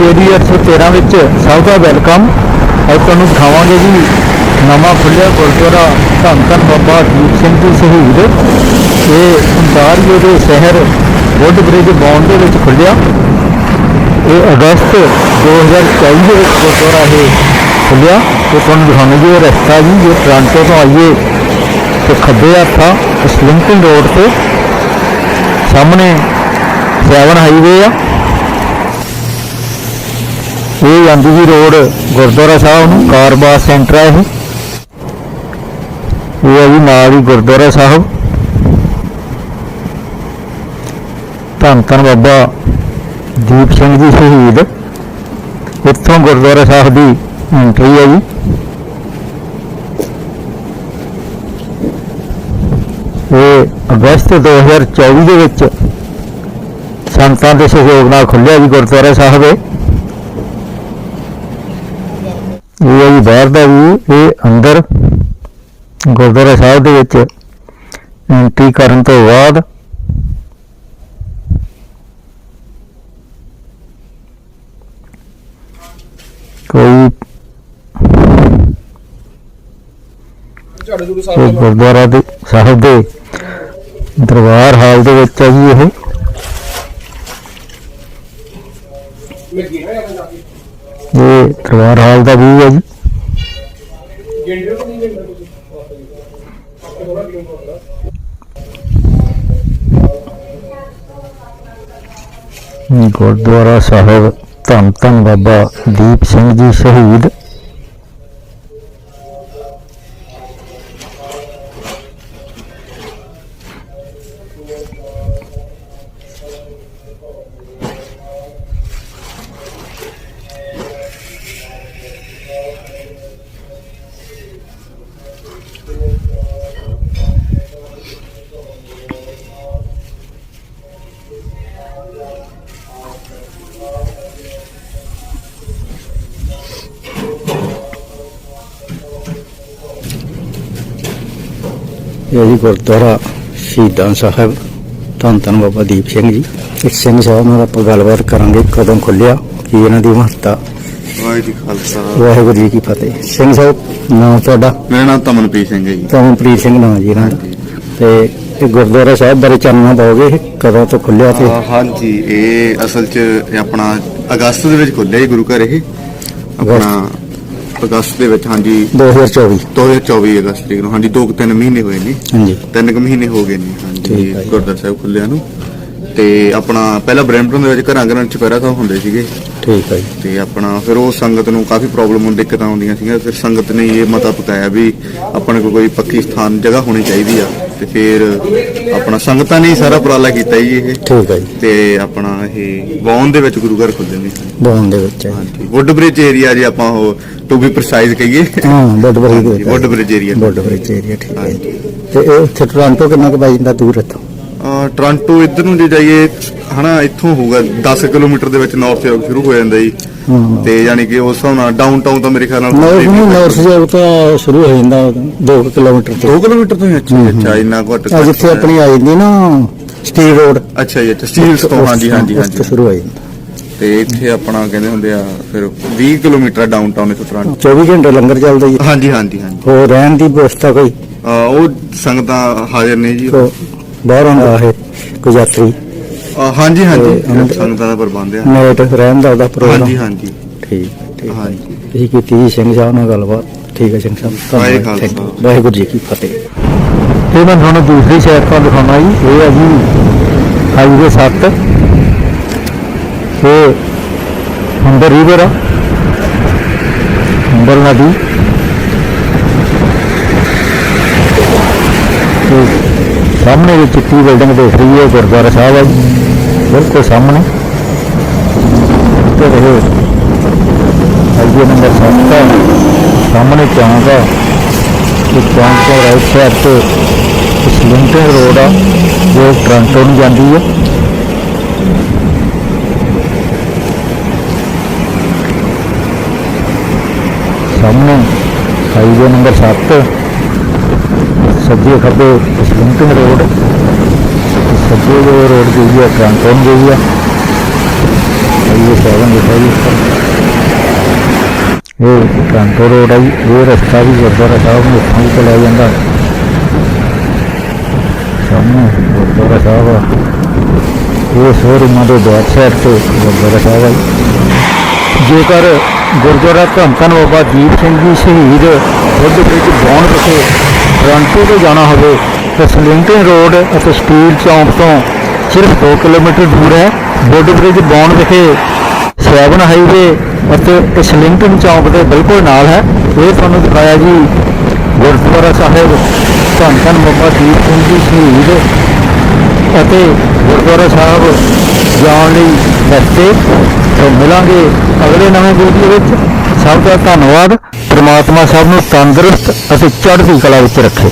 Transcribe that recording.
GD 813 ਵਿੱਚ ਸਭ ਦਾ welcome. ਅੱਜ ਤੁਹਾਨੂੰ ਦਿਖਾਵਾਂਗੇ ਜੀ ਨਵਾਂ ਖੁੱਲਿਆ ਗੁਰਦੁਆਰਾ ਧੰਨ ਧੰਨ ਬਾਬਾ ਦੀਪ ਸਿੰਘ ਜੀ ਸ਼ਹੀਦ। ਇਹ ਅੰਤਾਰੀਓ ਦੇ ਸ਼ਹਿਰ ਵੁੱਡ ਬ੍ਰਿਜ ਬੌਂਡ ਦੇ ਵਿੱਚ ਖੁੱਲਿਆ ਇਹ ਅਗਸਤ 2024 ਦੇ ਵਿੱਚ ਗੁਰਦੁਆਰਾ ਇਹ ਖੁੱਲਿਆ ਇਹ ਤੁਹਾਨੂੰ ਦਿਖਾਉਂਦੇ ਜੀ ਇਹ ਰਸਤਾ ਜੀ, ਜੋ ਟ੍ਰਾਂਟੋ ਤੋਂ ਆਈਏ ਤੇ ਖੱਬੇ ਹੱਥ ਆ ਸਲਿੰਕਨ ਰੋਡ ਤੇ। ਸਾਹਮਣੇ ਸੈਵਨ ਹਾਈਵੇ ਆ। ਇਹ ਜਾਂਦੀ ਜੀ ਰੋਡ ਗੁਰਦੁਆਰਾ ਸਾਹਿਬ ਨੂੰ ਕਾਰਬਾ ਸੈਂਟਰ ਹੈ ਇਹ। ਇਹ ਹੈ ਜੀ ਨਾਲ ਹੀ ਗੁਰਦੁਆਰਾ ਸਾਹਿਬ। ਧੰਨ ਧੰਨ ਬਾਬਾ ਦੀਪ ਸਿੰਘ ਜੀ ਸ਼ਹੀਦ। ਇੱਥੋਂ ਗੁਰਦੁਆਰਾ ਸਾਹਿਬ ਦੀ ਐਂਟਰੀ ਹੈ ਜੀ। ਇਹ ਅਗਸਤ 2024 ਦੇ ਵਿੱਚ ਸੰਤਾਂ ਦੇ ਸਹਿਯੋਗ ਨਾਲ ਖੁੱਲਿਆ ਜੀ ਗੁਰਦੁਆਰਾ ਸਾਹਿਬ ਇਹ। ਇਹ ਹੈ ਜੀ ਬਾਹਰ ਦਾ ਵੀ ਇਹ ਅੰਦਰ ਗੁਰਦੁਆਰਾ ਸਾਹਿਬ ਦੇ ਵਿੱਚ ਐਂਟਰੀ ਕਰਨ ਤੋਂ ਬਾਅਦ ਕੋਈ ਇਹ ਗੁਰਦੁਆਰਾ ਦੇ ਸਾਹਿਬ ਦੇ ਦਰਬਾਰ ਹਾਲ ਦੇ ਵਿੱਚ ਹੈ ਜੀ ਇਹ। ਲੱਗੀ ਹੈ ਜਾਂ ਇਹ ਦਰਬਾਰ ਹਾਲ ਦਾ ਵੀ ਹੈ ਜੀ। ਗੁਰਦੁਆਰਾ ਸਾਹਿਬ ਧੰਨ ਧੰਨ ਬਾਬਾ ਦੀਪ ਸਿੰਘ ਜੀ ਸ਼ਹੀਦ। ਇਹ ਜੀ ਗੁਰਦੁਆਰਾ ਸ਼ਹੀਦਾਂ ਸਾਹਿਬ ਧੰਨ ਧੰਨ ਬਾਬਾ ਦੀਪ ਸਿੰਘ ਜੀ। ਇਸ ਸਿੰਘ ਸਾਹਿਬ ਨਾਲ ਆਪਾਂ ਗੱਲਬਾਤ ਕਰਾਂਗੇ ਕਦੋਂ ਖੁੱਲਿਆ ਕੀ ਇਹਨਾਂ ਦੀ ਮਹੱਤਤਾ। ਵਾਹਿਗੁਰੂ ਜੀ ਕਾ ਖਾਲਸਾ। ਵਾਹਿਗੁਰੂ ਜੀ ਕੀ ਫਤਿਹ। ਸਿੰਘ ਸਾਹਿਬ ਨਾਮ ਤੁਹਾਡਾ? ਮੇਰਾ ਨਾਮ ਤਮਨਪ੍ਰੀਤ ਸਿੰਘ ਹੈ ਜੀ। ਤਮਨਪ੍ਰੀਤ ਸਿੰਘ ਨਾਮ ਜੀ ਦਾ। ਤੇ ਇਹ ਗੁਰਦੁਆਰਾ ਸਾਹਿਬ ਬਾਰੇ ਚਾਨਣਾ ਇਹ? ਕਦੋਂ ਤੋਂ ਖੁੱਲਿਆ ਤੇ? ਹਾਂਜੀ ਇਹ ਅਸਲ 'ਚ ਆਪਣਾ ਅਗਸਤ ਦੇ ਵਿੱਚ ਖੁੱਲਿਆ ਜੀ ਗੁਰੂ ਘਰ ਇਹ। ਆਪਣਾ ਅਗਸਤ ਦੇ ਵਿੱਚ ਹਾਂਜੀ। 2024 2024 ਅਗਸਤ ਤਰੀਕ ਨੂੰ ਹਾਂਜੀ ਦੋ ਕੁ ਤਿੰਨ ਮਹੀਨੇ ਹੋਏ ਨੇ। ਹਾਂਜੀ। ਤਿੰਨ ਕੁ ਮਹੀਨੇ ਹੋ ਗਏ ਨੇ ਹਾਂਜੀ ਠੀਕ ਜੀ। ਗੁਰਦੁਆਰਾ ਸਾਹਿਬ ਖੁੱਲਿਆ ਨੂੰ। ਤੇ ਆਪਣਾ ਪਹਿਲਾਂ ਬ੍ਰੈਂਪਟਨ ਦੇ ਵਿੱਚ ਘਰਾਂ ਘਰਾਂ 'ਚ ਚੁਪਹਿਰਾ ਸਾਹਿਬ ਹੁੰਦੇ ਸੀਗੇ। ਠੀਕ ਹੈ ਜੀ। ਤੇ ਆਪਣਾ ਫਿਰ ਉਹ ਸੰਗਤ ਨੂੰ ਕਾਫੀ ਪ੍ਰੋਬਲਮ ਹੁੰਦੀ ਦਿੱਕਤਾਂ ਆਉਂਦੀਆਂ ਸੀਗੀਆਂ। ਫਿਰ ਸੰਗਤ ਨੇ ਇਹ ਮਤਾ ਪਕਾਇਆ ਵੀ ਆਪਣੇ ਕੋਲ ਕੋਈ ਪੱਕੀ ਸਥਾਨ ਜਗ੍ਹਾ ਹੋਣੀ ਚਾਹੀਦੀ ਆ। ਤੇ ਫਿਰ ਆਪਣਾ ਸੰਗਤਾਂ ਨੇ ਹੀ ਸਾਰਾ ਉਪਰਾਲਾ ਕੀਤਾ ਜੀ ਇਹ। ਠੀਕ ਹੈ ਜੀ। ਤੇ ਆਪਣਾ ਇਹ ਵੌਨ ਦੇ ਵਿੱਚ ਗੁਰੂ ਘਰ ਖੁੱਲੇ ਨੇ। ਬੌਨ ਦੇ ਵਿੱਚ ਹੈ। ਹਾਂਜੀ ਵੁੱਡ ਬ੍ਰਿਜ ਏਰੀਆ ਜੀ ਆਪਾਂ ਉਹ ਟੂ ਬੀ ਪ੍ਰੀਸਾਈਜ਼ ਕਹੀਏ। ਹਾਂ ਬੜਬੜੀ ਦੇ ਵਿੱਚ wood bridge area Badbadi area ਠੀਕ ਹੈ। ਹਾਂਜੀ। ਤੇ ਇਹ ਉੱਥੇ ਟੋਰਾਂਟੋ ਕਿੰਨਾ ਕੁ ਪੈ ਜਾਂਦਾ ਦੂਰ ਇੱਥੋਂ? ਅਹ ਟੋਰਾਂਟੋ ਇੱਧਰ ਨੂੰ ਜੇ ਜਾਈਏ ਹਨਾ ਇੱਥੋਂ ਹੋਊਗਾ 10 ਕਿਲੋਮੀਟਰ ਦੇ ਵਿੱਚ ਨਾਰਥ ਸ਼ੁਰੂ ਹੋ ਜਾਂਦਾ ਜੀ। ਤੇ ਯਾਨੀ ਕਿ ਉਸ ਹਿਸਾਬ ਨਾਲ ਡਾਊਨਟਾਊਨ ਤਾਂ ਮੇਰੇ ਖਿਆਲ ਨਾਲ ਨਾਰਥ ਨੂੰ ਨਾਰਥ ਜੋਗ ਤੋਂ ਸ਼ੁਰੂ ਹੋ ਜਾਂਦਾ 2 ਕਿਲੋਮੀਟਰ ਤੋਂ। 2 ਕਿਲੋਮੀਟਰ ਤੋਂ ਅੱਛਾ ਜੀ, ਅੱਛਾ ਇੰਨਾ ਘੱਟ ਆ ਜਿੱਥੇ ਆਪਣੀ ਆ ਜਾਂਦੀ ਨਾ ਸਟੀਲ ਰੋਡ ਅੱਛਾ ਜੀ ਅੱਛਾ ਸਟੀਲਸ ਤੋਂ ਹਾਂਜੀ ਹਾਂਜੀ ਹਾਂਜੀ। ਸ਼ੁਰੂ ਹੋ ਜਾਂਦਾ। ਤੇ ਇੱਥੇ ਆਪਣਾ ਕਹਿੰਦੇ ਹੁੰਦੇ ਆ ਫਿਰ 20 ਕਿਲੋਮੀਟਰ ਡਾਊਨਟਾਊਨ ਇੱਥੋਂ ਟੋਰਾਂਟੋ 24 ਘੰਟੇ ਲੰਗਰ ਚੱਲਦਾ ਜੀ। ਹਾਂਜੀ ਹਾਂਜੀ ਹਾਂਜੀ। ਹੋਰ ਰਹਿਣ ਦੀ ਵਿਵਸਥਾ ਕੋਈ? ਉਹ ਸੰਗਤਾਂ ਹਾਜ਼ਰ ਨੇ ਜੀ। ਬਾਹਰ ਹੈ ਕੋਈ ਯਾਤਰੀ। ਅਹ ਹਾਂਜੀ ਹਾਂਜੀ। ਤੇ ਸੰਗਤਾਂ ਦਾ ਪ੍ਰਬੰਧ ਆ। ਨੇਟ ਰਹਿਣ ਦਾ ਉਹਦਾ ਪ੍ਰੋਗਰਾਮ। ਹਾਂਜੀ ਹਾਂਜੀ। ਠੀਕ ਹੈ, ਠੀਕ। ਹੈ। ਹਾਂਜੀ। ਇਹ ਕੀਤੀ ਜੀ ਸਿੰਘ ਸਾਹਿਬ ਨਾਲ ਗੱਲਬਾਤ। ਠੀਕ ਹੈ ਸਿੰਘ ਸਾਹਿਬ ਵਾਹਿਗੁਰੂ ਖਾਲਸਾ। Thank you. ਵਾਹਿਗੁਰੂ ਜੀ ਕੀ ਫਤਿਹ। ਇਹ ਮੈਂ ਤੁਹਾਨੂੰ ਦੂਸਰੀ ਸਾਈਡ ਤੋਂ ਦਿਖਾਉਣਾ ਜੀ। ਇਹ ਹੈ ਜੀ ਹਾਈਵੇ 7 ਇਹ ਹੰਬਰ ਰਿਵਰ ਆ। ਹੰਬਰ ਨਦੀ। ਤੇ ਸਾਹਮਣੇ ਵੀ ਚਿੱਟੀ ਬਿਲਡਿੰਗ ਦੇਖ ਰਹੀ ਹੈ, ਗੁਰਦੁਆਰਾ ਸਾਹਿਬ ਹੈ ਬਿਲਕੁਲ ਸਾਹਮਣੇ। ਤੇ ਇਹ ਹਾਈਵੇ ਨੰਬਰ 7 ਦਾ ਸਾਹਮਣੇ ਚੌਂਕ ਆ। ਤੇ ਚੌਂਕ ਤੋਂ ਰਾਈਟ ਸਾਈਡ ਤੇ ਸਲਿੰਟਨ ਰੋਡ ਆ, ਜੋ ਟ੍ਰਾਂਟੋ ਨੂੰ ਜਾਂਦੀ ਹੈ ਸਾਹਮਣੇ ਹਾਈਵੇ ਨੰਬਰ 7 ਸੱਜੇ ਖੱਬੇ ਸਲਿੰਟਨ ਰੋਡ, ਸੱਜੇ ਜੋ ਰੋਡ ਗਈ ਹੈ ਟ੍ਰਾਂਟੋ ਗਈ ਹੈ ਹਾਈਵੇ ਸੇਵਨ ਕੀਤਾ ਜੀ ਇਹ ਕਾਂਟੋ ਰੋਡ ਹੈ ਇਹ ਰਸਤਾ ਵੀ ਗੁਰਦੁਆਰਾ ਸਾਹਿਬ ਨੂੰ ਇੱਥੋਂ ਹੀ ਚਲਿਆ ਜਾਂਦਾ। ਸਾਹਮਣੇ ਗੁਰਦੁਆਰਾ ਸਾਹਿਬ ਆ। ਇਹ ਸ਼ੋਰੂਮਾਂ ਦੇ ਬੈਕ ਸਾਈਡ ਤੇ ਗੁਰਦੁਆਰਾ ਸਾਹਿਬ ਹੈ ਜੀ। ਜੇਕਰ ਗੁਰਦੁਆਰਾ ਧੰਨ ਧੰਨ ਬਾਬਾ ਦੀਪ ਸਿੰਘ ਜੀ ਸ਼ਹੀਦ ਖੁਦ ਵਿੱਚ ਬੌਣ ਵਿਖੇ ਟੋਰਾਂਟੋ ਤੋਂ ਜਾਣਾ ਹੋਵੇ ਤਾਂ ਸਲਿੰਟਨ ਰੋਡ ਅਤੇ ਸਟੀਲ ਚੌਂਕ ਤੋਂ ਸਿਰਫ 2 ਕਿਲੋਮੀਟਰ ਦੂਰ ਹੈ। ਬੁੱਧ ਬ੍ਰਿਜ ਬੌਣ ਵਿਖੇ ਸੈਵਨ ਹਾਈਵੇ ਅਤੇ ਸਲਿੰਟਨ ਚੌਂਕ ਦੇ ਬਿਲਕੁਲ ਨਾਲ ਹੈ। ਇਹ ਤੁਹਾਨੂੰ ਦਿਖਾਇਆ ਜੀ ਗੁਰਦੁਆਰਾ ਸਾਹਿਬ ਧੰਨ ਧੰਨ ਬਾਬਾ ਦੀਪ ਸਿੰਘ ਜੀ ਸ਼ਹੀਦ ਅਤੇ ਗੁਰਦੁਆਰਾ ਸਾਹਿਬ ਜਾਣ ਲਈ ਰਸਤੇ ਤੋਂ ਮਿਲਾਂਗੇ ਅਗਲੇ ਨਵੇਂ ਵੀਡੀਓ ਵਿੱਚ। ਸਭ ਦਾ ਧੰਨਵਾਦ। ਪ੍ਰਮਾਤਮਾ ਸਭ ਨੂੰ ਤੰਦਰੁਸਤ ਅਤੇ ਚੜ੍ਹਦੀ ਕਲਾ ਵਿੱਚ ਰੱਖੇ।